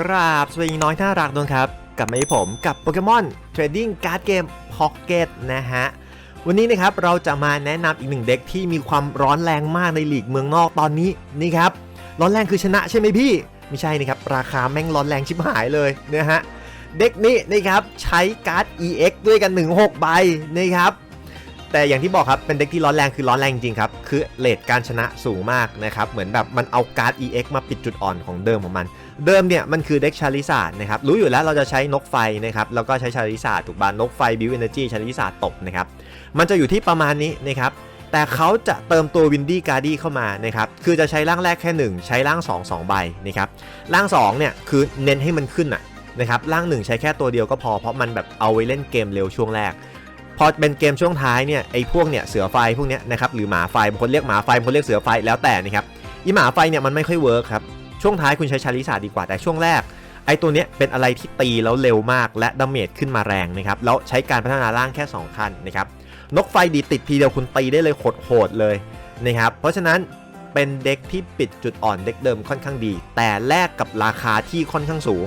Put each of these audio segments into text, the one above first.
กราบสวัสดีน้อยน่ารักด้วยครับ กลับมาที่ผมกับโปเกมอนเทรดดิ้งการ์ดเกมพ็อกเก็ตนะฮะ วันนี้นะครับเราจะมาแนะนำอีกหนึ่งเด็กที่มีความร้อนแรงมากในหลีกเมืองนอกตอนนี้นี่ครับ ร้อนแรงคือชนะใช่ไหมพี่ ไม่ใช่นะครับ ราคาแม่งร้อนแรงชิบหายเลยนะฮะเด็กนี้นะครับใช้การ์ด EX ด้วยกัน 16 ใบนะครับ แต่อย่างที่บอกครับเป็นเด็กที่ร้อนแรงคือร้อนแรงจริงครับคือเลทการชนะสูงมากนะครับเหมือนแบบมันเอาการ์ด EX มาปิดจุดอ่อนของเดิมของมัน เดิมเนี่ยมันคือเด็กชาริสาดนะครับรู้อยู่แล้วเราจะใช้นกไฟนะครับแล้วก็ใช้ชาริสาดถูกบานนกไฟบิวเอเนจีชาริสาดตบนะครับมันจะอยู่ที่ประมาณนี้นะครับแต่เขาจะเติมตัววินดี้การ์ดี้เข้ามานะครับ คือจะใช้ร่างแรกแค่ 1 ใช้ร่าง 2 2 ใบนะครับ ร่าง2เนี่ยคือเน้นให้มันขึ้นอะนะครับ ร่าง 1 ใช้แค่ตัวเดียวก็พอ เพราะมันแบบเอาไว้เล่นเกมเร็วช่วงแรก พอเป็นเกมช่วงท้ายเนี่ยไอ้พวกเนี่ยเสือไฟพวกเนี้ยนะครับหรือหมาไฟบางคนเรียกหมาไฟบางคนเรียกเสือไฟแล้วแต่นะครับอีหมาไฟเนี่ยมันไม่ค่อยเวิร์คครับช่วงท้ายคุณใช้ชาริสาดีกว่าแต่ช่วงแรกไอ้ตัวเนี้ยเป็นอะไรที่ตีแล้วเร็วมากและดาเมจขึ้นมาแรงนะครับแล้วใช้การพัฒนาร่างแค่2ขั้นนะครับนกไฟดีติดทีเดียวคุณตีได้เลยโหดๆเลยนะครับเพราะฉะนั้นเป็นเด็กที่ปิดจุดอ่อนเด็กเดิมค่อนข้างดี แต่แลกกับราคาที่ค่อนข้างสูง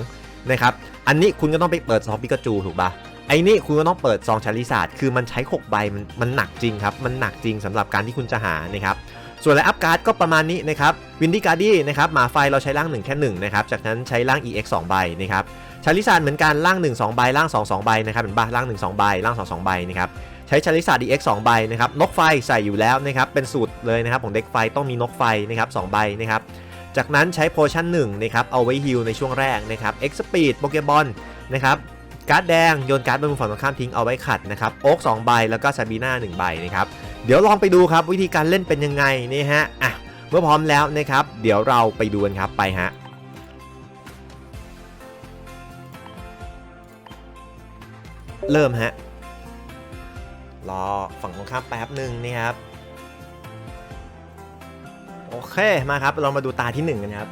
นะครับอันนี้คุณก็ต้องไปเปิดซองปิกาจูถูกปะ ไอ้นี่คุณก็ต้องเปิดซองชาริสาดคือมันใช้ 6 ใบมันมันหนักจริงครับ มันหนักจริงสำหรับการที่คุณจะหานะครับส่วนไลอัพการ์ดก็ประมาณนี้นะครับวินดี้การ์ดี้นะครับหมาไฟเราใช้ร่าง 1 แค่ 1 นะครับ จากนั้นใช้ร่าง EX 2 ใบนะครับชาริสาดเหมือนกันร่าง 1 2 ใบร่าง 2 2 ใบนะครับเห็นปะร่าง 1 2 ใบร่าง 2 2 ใบนะครับใช้ชาริสาด EX 2 ใบนะครับนกไฟใส่อยู่แล้วนะครับเป็นสูตรเลยนะครับของเด็กไฟต้องมีนกไฟนะครับ2ใบนะครับจากนั้นใช้โพชั่น1นะครับเอาไว้ฮิลในช่วงแรกนะครับ X Speed โปเกบอลนะครับ การ์ดแดงโยนการ์ดไปบนฝั่งตรงข้ามทิ้งเอาไว้ขัดนะครับโอ๊ก2ใบแล้วก็ซาบีน่า1ใบนะครับเดี๋ยวลองไปดูครับวิธีการเล่นเป็นยังไงนี่ฮะอะเมื่อพร้อมแล้วนะครับเดี๋ยวเราไปดูกันครับไปฮะเริ่มฮะรอฝั่งตรงข้ามแป๊บหนึ่งนี่ครับโอเคมาครับเรามาดูตาที่หนึ่งกันครับ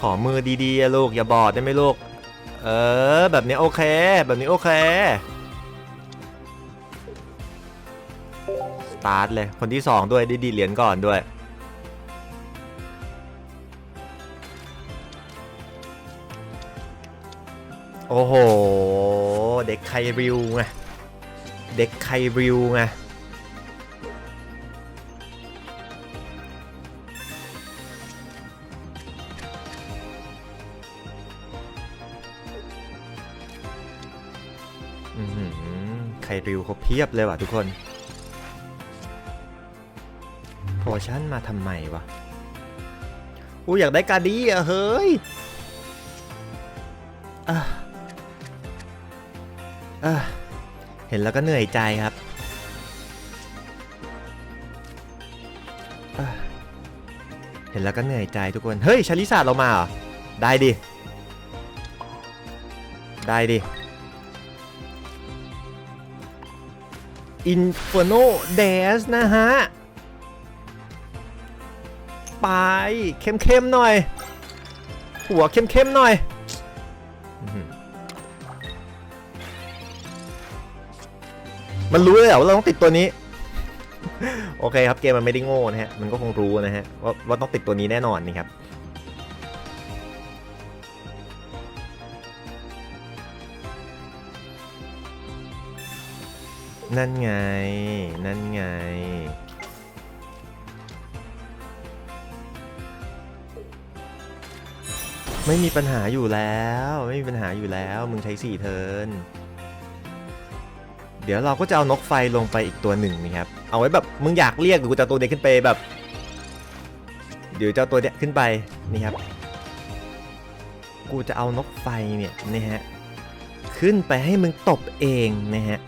ขอมือดีๆลูกอย่าบอดได้ไหมลูก เออ แบบนี้โอเค แบบนี้โอเค สตาร์ทเลย คนที่2ด้วยดีดีเหรียญก่อนด้วย โอ้โห เด็กไคริวไง เด็กไคริวไง ไคริวเขาเพียบเลยว่ะทุกคนโพชั่นมาทำไมวะอูอยากได้การดีอะเฮ้ยเห็นแล้วก็เหนื่อยใจครับ เห็นแล้วก็เหนื่อยใจทุกคน เฮ้ย ชาลิซาเรามาเหรอ ได้ดิ ได้ดิ Inferno Dance นะฮะ ไป เข้มๆหน่อย หัวเข้มๆหน่อยอื้อหือมันรู้เลยเหรอว่าเราต้องติดตัวนี้ โอเคครับเกมมันไม่ได้โง่นะฮะ มันก็คงรู้นะฮะ ว่าว่าต้องติดตัวนี้แน่นอนนี่ครับ นั่นไง นั่นไง ไม่มีปัญหาอยู่แล้ว ไม่มีปัญหาอยู่แล้ว มึงใช้สี่เทินเดี๋ยวเราก็จะเอานกไฟลงไปอีกตัวหนึ่งนะครับ เอาไว้แบบมึงอยากเรียกหรือกูจะตัวเด็กขึ้นไปแบบ เดี๋ยวจะเอาตัวเนี้ยขึ้นไปนี่ครับ กูจะเอานกไฟเนี่ยนะฮะขึ้นไปให้มึงตบเองนะฮะ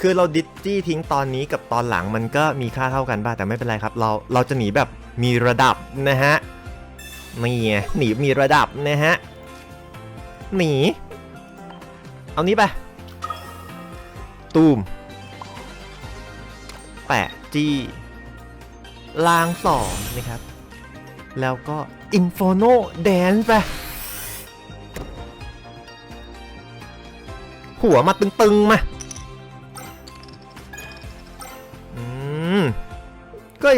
คือเราดิสจี้ทิ้งตอนนี้กับตอนหลังมันก็มีค่าเท่ากันบ้างแต่ไม่เป็นไรครับ เราเราจะหนีแบบมีระดับนะฮะนี่หนีมีระดับนะฮะหนีเอานี้ไปตูมแปะจี้ลางสองนะครับ แล้วก็อินโฟโนแดนไปหัวมาตึงๆมา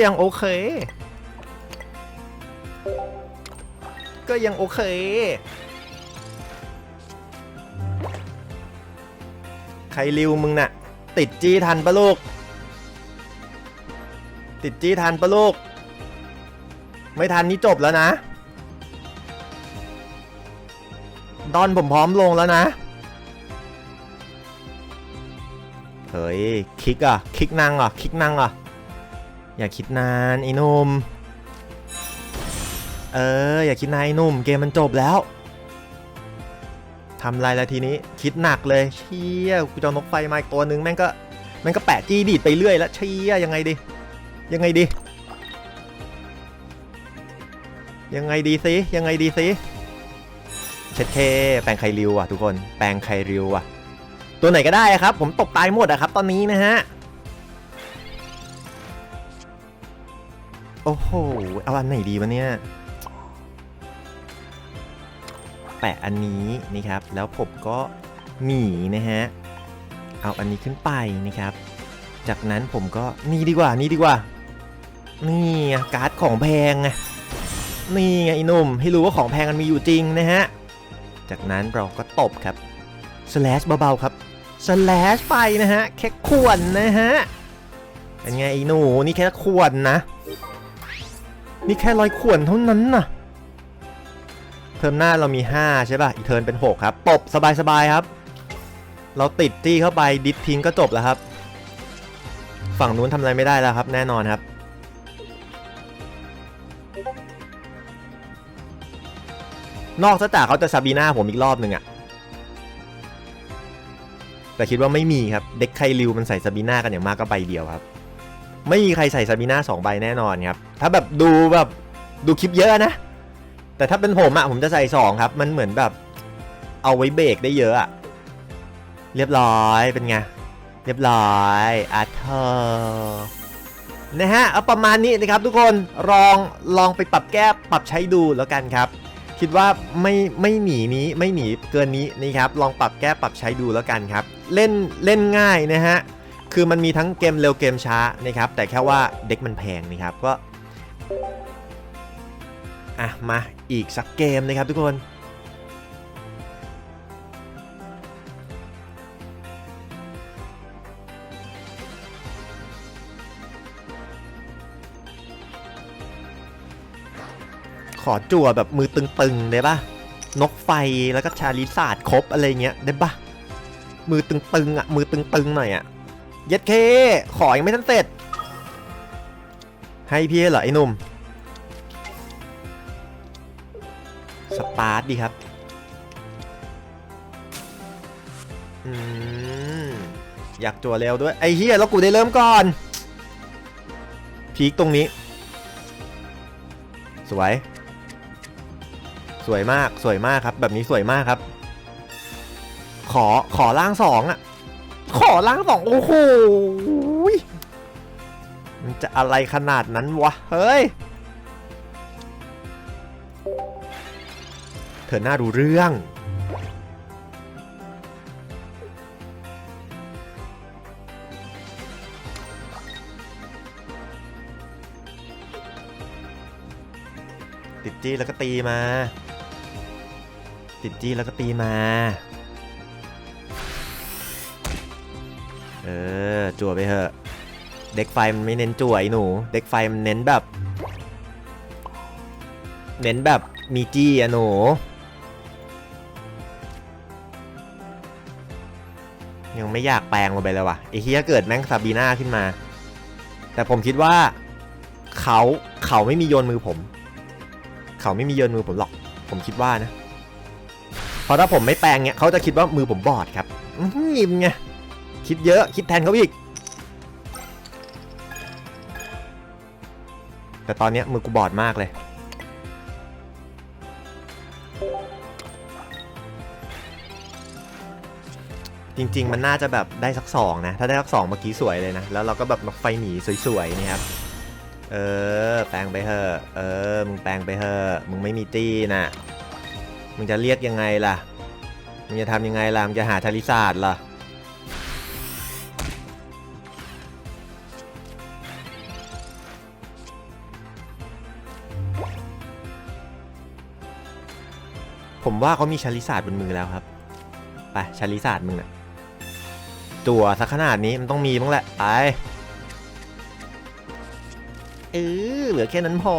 ยังโอเค ก็ยังโอเค ใครริวมึงน่ะ ติดจี้ทันปะลูก ติดจี้ทันปะลูก ไม่ทันนี่จบแล้วนะ ดอนผมพร้อมลงแล้วนะ เฮ้ย คิกอะ คิกนั่งอะ คิกนั่งอะ อย่าคิดนานไอ้นุ่ม เออ อย่าคิดนานไอ้นุ่ม เกมมันจบแล้วทำไรละทีนี้คิดหนักเลยเชี่ยกูจะนกไฟมาอีกตัวนึงแม่งก็แม่งก็แปะจี้ดีดไปเรื่อยแล้วเชี่ยยังไงดี ยังไงดี ยังไงดีซิยังไงดีซิเช็ดเคแปลงไคริวอะทุกคนแปลงไคริวอะ ตัวไหนก็ได้ครับ ผมตกตายหมดอะครับ ตอนนี้นะฮะ โอ้โห เอาอันไหนดีวะเนี่ย แปะอันนี้นี่ครับ แล้วผมก็หนีนะฮะ เอาอันนี้ขึ้นไปนะครับ จากนั้นผมก็นี่ดีกว่า นี่ดีกว่า นี่ไงการ์ดของแพงไง นี่ไงไอ้หนุ่ม ให้รู้ว่าของแพงมันมีอยู่จริงนะฮะ จากนั้นเราก็ตบครับ slash เบาๆครับ slash ไปนะฮะ แค่ขวนนะฮะเป็นไงไอ้หนูนี่แค่ขวนนะ นี่แค่ร้อยขวนเท่านั้นน่ะ เทอมหน้าเรามี 5 ใช่ป่ะ อีกเทิร์นเป็น 6 ครับ ตบสบายๆครับ เราติดตี้เข้าไปดิสทิ้งก็จบแล้วครับ ฝั่งนู้นทำอะไรไม่ได้แล้วครับ แน่นอนครับ นอกจากเขาจะซาบีน่าผมอีกรอบหนึ่งอะแต่คิดว่าไม่มีครับ เด็กไคริวมันใส่ซาบีน่ากันอย่างมากก็ใบเดียวครับ ไม่มีใครใส่ซาบีน่าสองใบแน่นอนครับ ถ้าแบบดูแบบดูคลิปเยอะนะ แต่ถ้าเป็นผมอะผมจะใส่สองครับ มันเหมือนแบบเอาไว้เบรกได้เยอะอะเรียบร้อยเป็นไง เรียบร้อยอาร์เธอร์นะฮะเอาประมาณนี้นะครับทุกคนลองลองไปปรับแก้ปรับใช้ดูแล้วกันครับ คิดว่าไม่ไม่หนีนี้ไม่หนีเกินนี้นี่ครับ ลองปรับแก้ปรับใช้ดูแล้วกันครับ เล่นเล่นง่ายนะฮะ คือมันมีทั้งเกมเร็วเกมช้านะครับ แต่แค่ว่าเด็กมันแพงนะครับก็อะมาอีกสักเกมนะครับทุกคน ขอจั่วแบบมือตึงๆได้ปะนกไฟแล้วก็ชาลิซาดครบอะไรเงี้ยได้ปะมือตึงๆอะมือตึงๆหน่อยอะ เย็ดเค ขอยังไม่ทันเสร็จ ให้พี่เหรอไอ้นุ่ม สปาร์ตดีครับ อืม อยากจั่วเร็วด้วย ไอ้เฮียแล้วกูได้เริ่มก่อน พีคตรงนี้ สวย สวยมาก สวยมากครับ แบบนี้สวยมากครับ ขอ ขอล่างสองอะ ขอล่างสองโอ้โหมันจะอะไรขนาดนั้นวะ เฮ้ย เธอหน้ารู้เรื่อง ติดจี้แล้วก็ตีมา ติดจี้แล้วก็ตีมา เออจั่วไปเถอะ เด็กไฟมันไม่เน้นจั่วไอ้หนู เด็กไฟมันเน้นแบบ เน้นแบบมีจี้อะหนูยังไม่อยากแปลงลงไปเลยว่ะไอ้เฮียเกิดแม่งซาบีน่าขึ้นมา แต่ผมคิดว่า เขาเขาไม่มีโยนมือผม เขาไม่มีโยนมือผมหรอก ผมคิดว่านะเพราะถ้าผมไม่แปลงเนี้ยเขาจะคิดว่ามือผมบอดครับอื้อหือไง คิดเยอะ คิดแทนเขาอีก แต่ตอนนี้มือกูบอดมากเลย จริง ๆ มันน่าจะแบบได้สักสองนะ ถ้าได้สักสองเมื่อกี้สวยเลยนะ แล้วเราก็แบบนกไฟหนีสวยๆนี่ครับ เออ แปลงไปเถอะเออ มึงแปลงไปเถอะมึงไม่มีตี้น่ะมึงจะเรียกยังไงล่ะ มึงจะทำยังไงล่ะ มึงจะหาทาริศาสตร์ล่ะ ผมว่าเขามีชาลิศาสตร์บนมือแล้วครับ ไปชาลิศาสตร์มึงอะจั่วสักขนาดนี้มันต้องมีบ้างแหละ ไป เออเหลือแค่นั้นพอ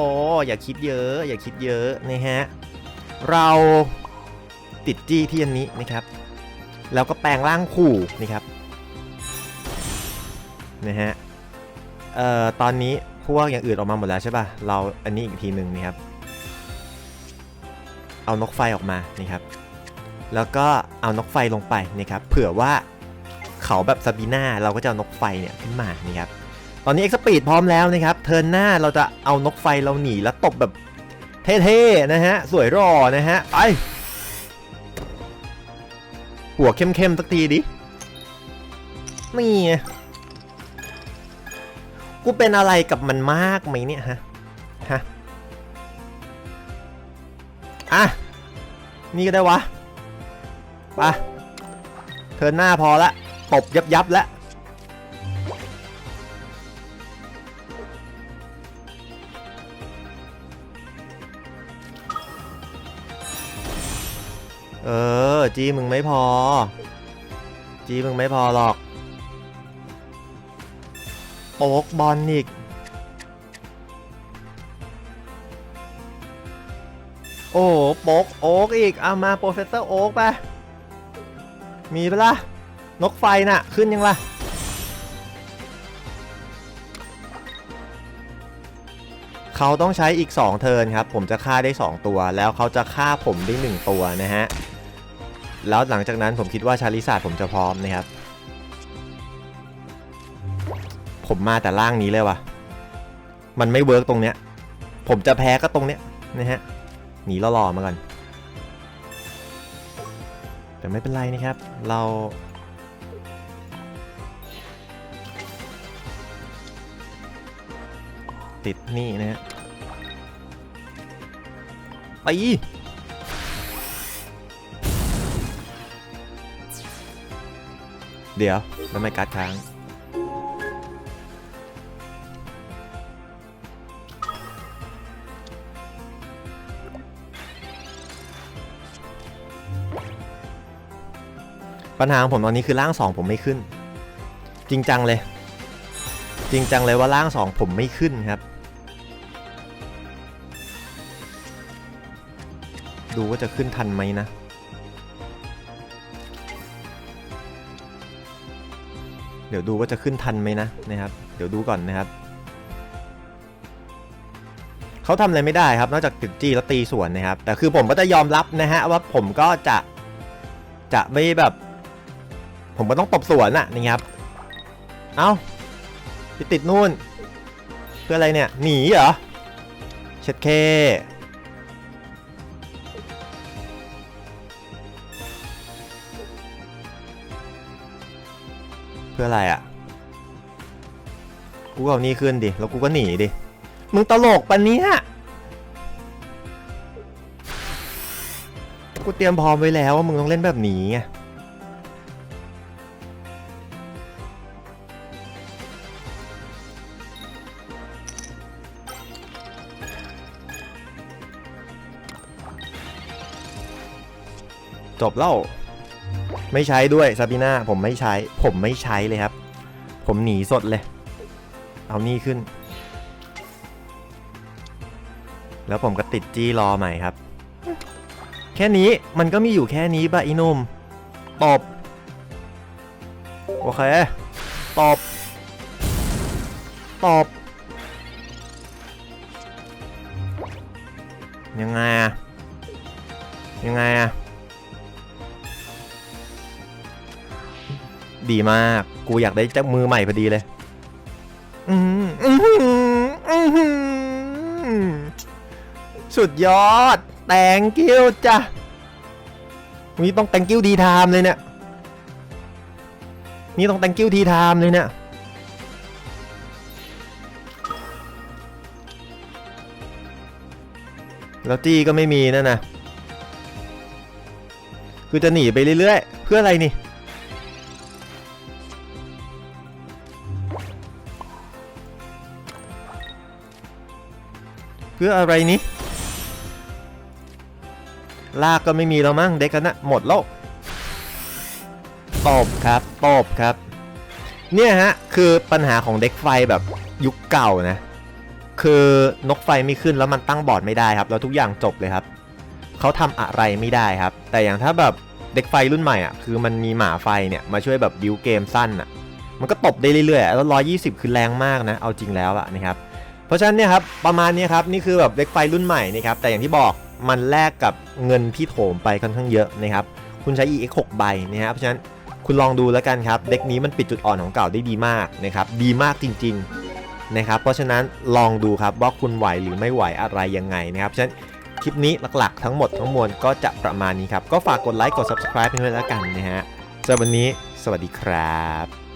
อย่าคิดเยอะ อย่าคิดเยอะนะฮะ เราติดจี้ที่อันนี้นะครับ แล้วก็แปลงร่างขู่นะครับ นะฮะ เอ่อ ตอนนี้พวกอย่างอื่นออกมาหมดแล้วใช่ป่ะ เราอันนี้อีกทีหนึ่งนะครับ เอานกไฟออกมานะครับ แล้วก็เอานกไฟลงไปนะครับ เผื่อว่าเขาแบบซาบีน่าเราก็จะเอานกไฟเนี่ยขึ้นมานะครับ ตอนนี้เอ็กซ์ปีดพร้อมแล้วนะครับ เทิร์นหน้าเราจะเอานกไฟเราหนีแล้วตบแบบเท่ๆนะฮะ สวยรอนะฮะ ไป หัวเข้มๆสักทีดินี่กูเป็นอะไรกับมันมากไหมเนี่ยฮะ อะ นี่ก็ได้วะไปะเทินหน้าพอละตบยับยับแล้วเออ จีมึงไม่พอ จีมึงไม่พอหรอก โอ๊กบอลอีก โอ้โป๊กโอ๊กอีก เอามาโปรเฟสเซอร์โอ๊กไป มีปะล่ะ นกไฟน่ะ ขึ้นยังล่ะ เขาต้องใช้อีก 2 เทิร์นครับ ผมจะฆ่าได้ 2 ตัว แล้วเขาจะฆ่าผมได้ 1 ตัวนะฮะ แล้วหลังจากนั้นผมคิดว่าชาลิซาดผมจะพร้อมนะครับ ผมมาแต่ล่างนี้เลยว่ะ มันไม่เวิร์กตรงเนี้ย ผมจะแพ้ก็ตรงเนี้ยนะฮะ หนีล่อๆมาก่อน แต่ไม่เป็นไรนะครับ เราติดนี่นะฮะไปเดี๋ยว แล้วไม่การ์ดค้าง ปัญหาของผมตอนนี้คือร่างสองผมไม่ขึ้น จริงจังเลย จริงจังเลยว่าร่างสองผมไม่ขึ้นครับ ดูว่าจะขึ้นทันไหมนะ เดี๋ยวดูว่าจะขึ้นทันไหมนะนะครับ เดี๋ยวดูก่อนนะครับเขาทำอะไรไม่ได้ครับ นอกจากติดจี้แล้วตีสวนนะครับ แต่คือผมก็จะยอมรับนะฮะว่าผมก็จะจะไม่แบบ ผมก็ต้องตบสวนอะนะครับ เอ้าไปติดนู่นเพื่ออะไรเนี่ย หนีเหรอ เช็ดเคเพื่ออะไรอะกูก็เอานี่ขึ้นดิ แล้วกูก็หนีดิ มึงตลกปะเนี่ยกูเตรียมพร้อมไว้แล้วว่ามึงต้องเล่นแบบนี้ไง บแล้วไม่ใช้ด้วยซาบิน่าผมไม่ใช้ ผมไม่ใช้เลยครับ ผมหนีสดเลย เอานี่ขึ้น แล้วผมก็ติดจี้รอใหม่ครับ แค่นี้มันก็มีอยู่แค่นี้บะอีหนุ่มตบโอเคตบตบยังไงอะยังไงอะ ดีมาก กูอยากได้จักมือใหม่พอดีเลย อืมอื้อหืออื้อหือสุดยอด แตงกิ้วจ้ะนี่ต้องแตงกิ้วดีไทม์เลยเนี่ย นี่ต้องแตงกิ้วทีไทม์เลยเนี่ยแล้วจี้ก็ไม่มีนั่นนะคือจะหนีไปเรื่อยๆ เพื่ออะไรนี่ เพื่ออะไรนี้ลากก็ไม่มีแล้วมั้งเด็กกันนะหมดแล้วตบครับตบครับ เนี่ยฮะ คือปัญหาของเด็กไฟแบบยุคเก่านะ คือนกไฟไม่ขึ้นแล้วมันตั้งบอร์ดไม่ได้ครับ แล้วทุกอย่างจบเลยครับ เขาทำอะไรไม่ได้ครับ แต่อย่างถ้าแบบเด็กไฟรุ่นใหม่อะ คือมันมีหมาไฟเนี่ย มาช่วยแบบบิวเกมสั้นอะ มันก็ตบได้เรื่อยๆ แล้ว 120 คือแรงมากนะ เอาจริงแล้วอะนะครับ เพราะฉะนั้นเนี่ยครับประมาณนี้ครับนี่คือแบบเด็กไฟรุ่นใหม่นะครับแต่อย่างที่บอกมันแลกกับเงินที่โถมไปค่อนข้างเยอะนะครับคุณใช้ EX 6ใบนะครับเพราะฉะนั้นคุณลองดูแล้วกันครับเด็กนี้มันปิดจุดอ่อนของเก่าได้ดีมากนะครับดีมากจริงๆนะครับเพราะฉะนั้นลองดูครับว่าคุณไหวหรือไม่ไหวอะไรยังไงนะครับเพราะฉะนั้นคลิปนี้หลักๆ ทั้งหมดทั้งมวลก็จะประมาณนี้ครับก็ฝากกดไลค์กด subscribe ให้ด้วยแล้วกันนะฮะสำหรับวันนี้ สวัสดีครับ